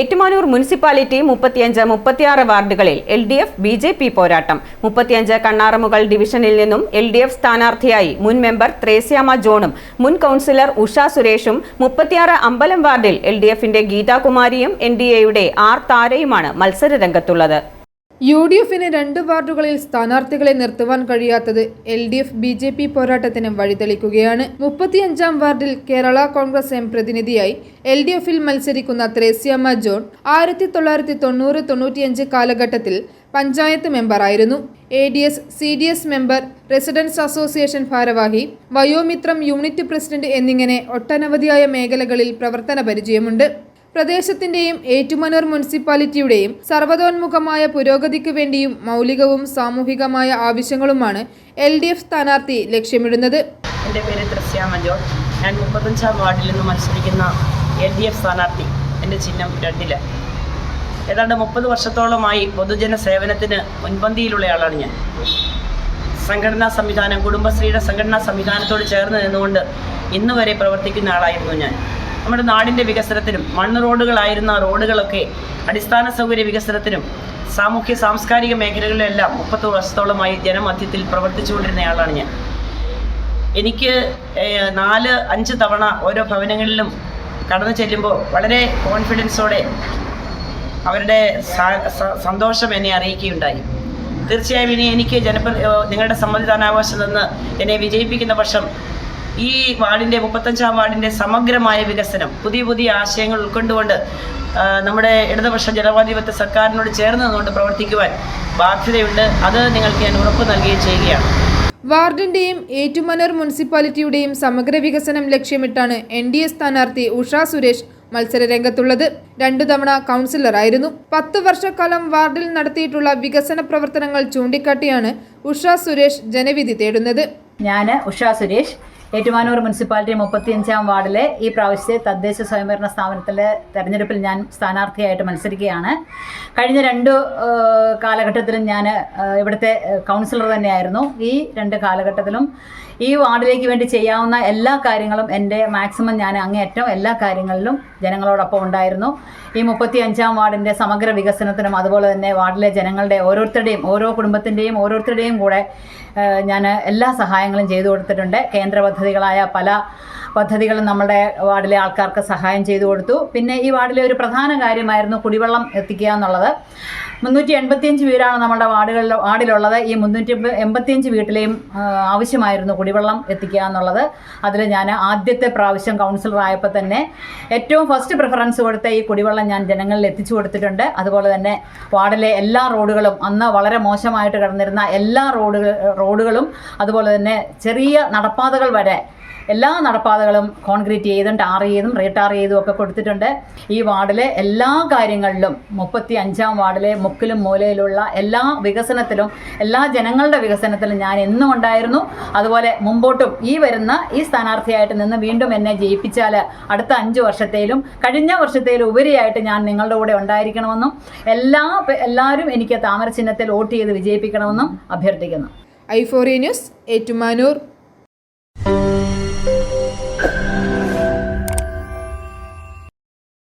Ettumanoor municipality മുപ്പത്തിയഞ്ച് മുപ്പത്തിയാറ് വാർഡുകളിൽ L D F B J P പോരാട്ടം. മുപ്പത്തിയഞ്ച് കണ്ണാറമുകൾ ഡിവിഷനിൽ നിന്നും എൽ ഡി എഫ് സ്ഥാനാർത്ഥിയായി മുൻ മെമ്പർ ത്രേസ്യാമ ജോണും മുൻ കൗൺസിലർ ഉഷ സുരേഷും മുപ്പത്തിയാറ് അമ്പലം വാർഡിൽ എൽ ഡി എഫിന്റെ ഗീതാകുമാരിയും എൻ ഡി എയുടെ ആർ താരയുമാണ് മത്സര രംഗത്തുള്ളത് യു ഡി എഫിന് രണ്ട് വാർഡുകളിൽ സ്ഥാനാർത്ഥികളെ നിർത്തുവാൻ കഴിയാത്തത് L D F B J P പോരാട്ടത്തിന് വഴിതെളിക്കുകയാണ്. മുപ്പത്തിയഞ്ചാം വാർഡിൽ കേരള കോൺഗ്രസ് എം പ്രതിനിധിയായി എൽ ഡി എഫിൽ മത്സരിക്കുന്ന ത്രേസ്യാമ്മ ജോൺ ആയിരത്തി തൊള്ളായിരത്തി തൊണ്ണൂറ് തൊണ്ണൂറ്റിയഞ്ച് കാലഘട്ടത്തിൽ panchayat മെമ്പറായിരുന്നു. A D S C D S member residents association ഭാരവാഹി വയോമിത്രം യൂണിറ്റ് പ്രസിഡന്റ് എന്നിങ്ങനെ ഒട്ടനവധിയായ മേഖലകളിൽ പ്രവർത്തന പരിചയമുണ്ട്. പ്രദേശത്തിന്റെയും ഏറ്റുമാനൂർ മുനിസിപ്പാലിറ്റിയുടെയും സർവതോന്മുഖമായ പുരോഗതിക്ക് വേണ്ടിയും മൗലികവും സാമൂഹികമായ ആവശ്യങ്ങളുമാണ് എൽ ഡി എഫ് സ്ഥാനാർത്ഥി ലക്ഷ്യമിടുന്നത്. എന്റെ പേര് ജോൺ ഞാൻ മുപ്പത്തഞ്ചാം വാർഡിൽ നിന്ന് മത്സരിക്കുന്ന എൽ ഡി എഫ് സ്ഥാനാർത്ഥി. എന്റെ ചിഹ്നം രണ്ടിൽ. ഏതാണ്ട് മുപ്പത് വർഷത്തോളമായി പൊതുജന സേവനത്തിന് മുൻപന്തിയിലുള്ള ആളാണ് ഞാൻ. സംഘടനാ സംവിധാനം കുടുംബശ്രീയുടെ സംഘടനാ സംവിധാനത്തോട് ചേർന്ന് നിന്നുകൊണ്ട് ഇന്നുവരെ പ്രവർത്തിക്കുന്ന ആളായിരുന്നു ഞാൻ. നമ്മുടെ നാടിന്റെ വികസനത്തിനും മണ്ണ് റോഡുകളായിരുന്ന റോഡുകളൊക്കെ അടിസ്ഥാന സൗകര്യ വികസനത്തിനും സാമൂഹ്യ സാംസ്കാരിക മേഖലകളിലെല്ലാം മുപ്പത് വർഷത്തോളമായി ജനമധ്യത്തിൽ പ്രവർത്തിച്ചുകൊണ്ടിരുന്നയാളാണ് ഞാൻ. എനിക്ക് നാല് അഞ്ച് തവണ ഓരോ ഭവനങ്ങളിലും കടന്നു ചെല്ലുമ്പോൾ വളരെ കോൺഫിഡൻസോടെ അവരുടെ സന്തോഷം എന്നെ അറിയിക്കുകയുണ്ടായി. തീർച്ചയായും ഇനി എനിക്ക് ജനപ്ര നിങ്ങളുടെ സമ്മതിദാനാവകാശം നിന്ന് എന്നെ വിജയിപ്പിക്കുന്ന വർഷം ഈ വാർഡിന്റെ മുപ്പത്തഞ്ചാം വാർഡിന്റെ സമഗ്രമായ വികസനം പുതിയ പുതിയ ആശയങ്ങൾ ഉൾക്കൊണ്ടുകൊണ്ട് നമ്മുടെ ഇടതുപക്ഷ ജനാധിപത്യ സർക്കാരിനോട് ചേർന്ന് നിന്നുകൊണ്ട് പ്രവർത്തിക്കുവാൻ ബാധ്യതയുണ്ട്. അത് നിങ്ങൾക്ക് ഞാൻ ഉറപ്പ് നൽകുകയും ചെയ്യുകയാണ്. വാർഡിന്റെയും ഏറ്റുമാനൂർ മുനിസിപ്പാലിറ്റിയുടെയും സമഗ്ര വികസനം ലക്ഷ്യമിട്ടാണ് എൻ ഡി എ സ്ഥാനാർത്ഥി ഉഷ സുരേഷ് മത്സര രംഗത്തുള്ളത് രണ്ടു തവണ കൗൺസിലറായിരുന്നു പത്ത് വർഷക്കാലം വാർഡിൽ നടത്തിയിട്ടുള്ള വികസന പ്രവർത്തനങ്ങൾ ചൂണ്ടിക്കാട്ടിയാണ് ഉഷ സുരേഷ് ജനവിധി തേടുന്നത്. ഞാൻ ഉഷ സുരേഷ്. ഏറ്റുമാനൂർ മുനിസിപ്പാലിറ്റി മുപ്പത്തിയഞ്ചാം വാർഡിലെ ഈ പ്രാവശ്യത്തെ തദ്ദേശ സ്വയംഭരണ സ്ഥാപനത്തിലെ തെരഞ്ഞെടുപ്പിൽ ഞാൻ സ്ഥാനാർത്ഥിയായിട്ട് മത്സരിക്കുകയാണ്. കഴിഞ്ഞ രണ്ട് കാലഘട്ടത്തിലും ഞാൻ ഇവിടുത്തെ കൗൺസിലർ തന്നെയായിരുന്നു. ഈ രണ്ട് കാലഘട്ടത്തിലും ഈ വാർഡിലേക്ക് വേണ്ടി ചെയ്യാവുന്ന എല്ലാ കാര്യങ്ങളും എന്റെ മാക്സിമം ഞാൻ അങ്ങേയറ്റം എല്ലാ കാര്യങ്ങളിലും ജനങ്ങളോടൊപ്പം ഉണ്ടായിരുന്നു. ഈ മുപ്പത്തി അഞ്ചാം വാർഡിന്റെ സമഗ്ര വികസനത്തിനും അതുപോലെ തന്നെ വാർഡിലെ ജനങ്ങളുടെ ഓരോരുത്തരുടെയും ഓരോ കുടുംബത്തിന്റെയും ഓരോരുത്തരുടെയും കൂടെ ഞാൻ എല്ലാ സഹായങ്ങളും ചെയ്തു കൊടുത്തിട്ടുണ്ട്. കേന്ദ്ര പദ്ധതികളായ പല പദ്ധതികളും നമ്മുടെ വാർഡിലെ ആൾക്കാർക്ക് സഹായം ചെയ്തു കൊടുത്തു. പിന്നെ ഈ വാർഡിലെ ഒരു പ്രധാന കാര്യമായിരുന്നു കുടിവെള്ളം എത്തിക്കുക എന്നുള്ളത്. മുന്നൂറ്റി എൺപത്തിയഞ്ച് വീടാണ് നമ്മുടെ വാർഡുകളിൽ വാർഡിലുള്ളത്. ഈ മുന്നൂറ്റി എൺപത്തിയഞ്ച് വീട്ടിലെയും ആവശ്യമായിരുന്നു കുടിവെള്ളം എത്തിക്കുക എന്നുള്ളത്. അതിൽ ഞാൻ ആദ്യത്തെ പ്രാവശ്യം കൗൺസിലർ ആയപ്പോൾ തന്നെ ഏറ്റവും ഫസ്റ്റ് പ്രിഫറൻസ് കൊടുത്ത ഈ കുടിവെള്ളം ഞാൻ ജനങ്ങളിൽ എത്തിച്ചു കൊടുത്തിട്ടുണ്ട്. അതുപോലെ തന്നെ വാർഡിലെ എല്ലാ റോഡുകളും അന്ന് വളരെ മോശമായിട്ട് കിടന്നിരുന്ന എല്ലാ റോഡുകൾ റോഡുകളും അതുപോലെ തന്നെ ചെറിയ നടപ്പാതകൾ വരെ എല്ലാ നടപ്പാതകളും കോൺക്രീറ്റ് ചെയ്തും ടാർ ചെയ്തും റീടാർ ചെയ്തും ഒക്കെ കൊടുത്തിട്ടുണ്ട്. ഈ വാർഡിലെ എല്ലാ കാര്യങ്ങളിലും മുപ്പത്തി അഞ്ചാം വാർഡിലെ മുക്കിലും മൂലയിലുള്ള എല്ലാ വികസനത്തിലും എല്ലാ ജനങ്ങളുടെ വികസനത്തിലും ഞാൻ എന്നും ഉണ്ടായിരുന്നു. അതുപോലെ മുമ്പോട്ടും ഈ വരുന്ന ഈ സ്ഥാനാർത്ഥിയായിട്ട് നിന്ന് വീണ്ടും എന്നെ ജയിപ്പിച്ചാൽ അടുത്ത അഞ്ച് വർഷത്തേലും കഴിഞ്ഞ വർഷത്തേലും ഉപരിയായിട്ട് ഞാൻ നിങ്ങളുടെ കൂടെ ഉണ്ടായിരിക്കണമെന്നും എല്ലാ എല്ലാവരും എനിക്ക് താമര ചിഹ്നത്തിൽ വോട്ട് ചെയ്ത് വിജയിപ്പിക്കണമെന്നും അഭ്യർത്ഥിക്കുന്നു. ഐഫോറി ന്യൂസ് ഏറ്റുമാനൂർ.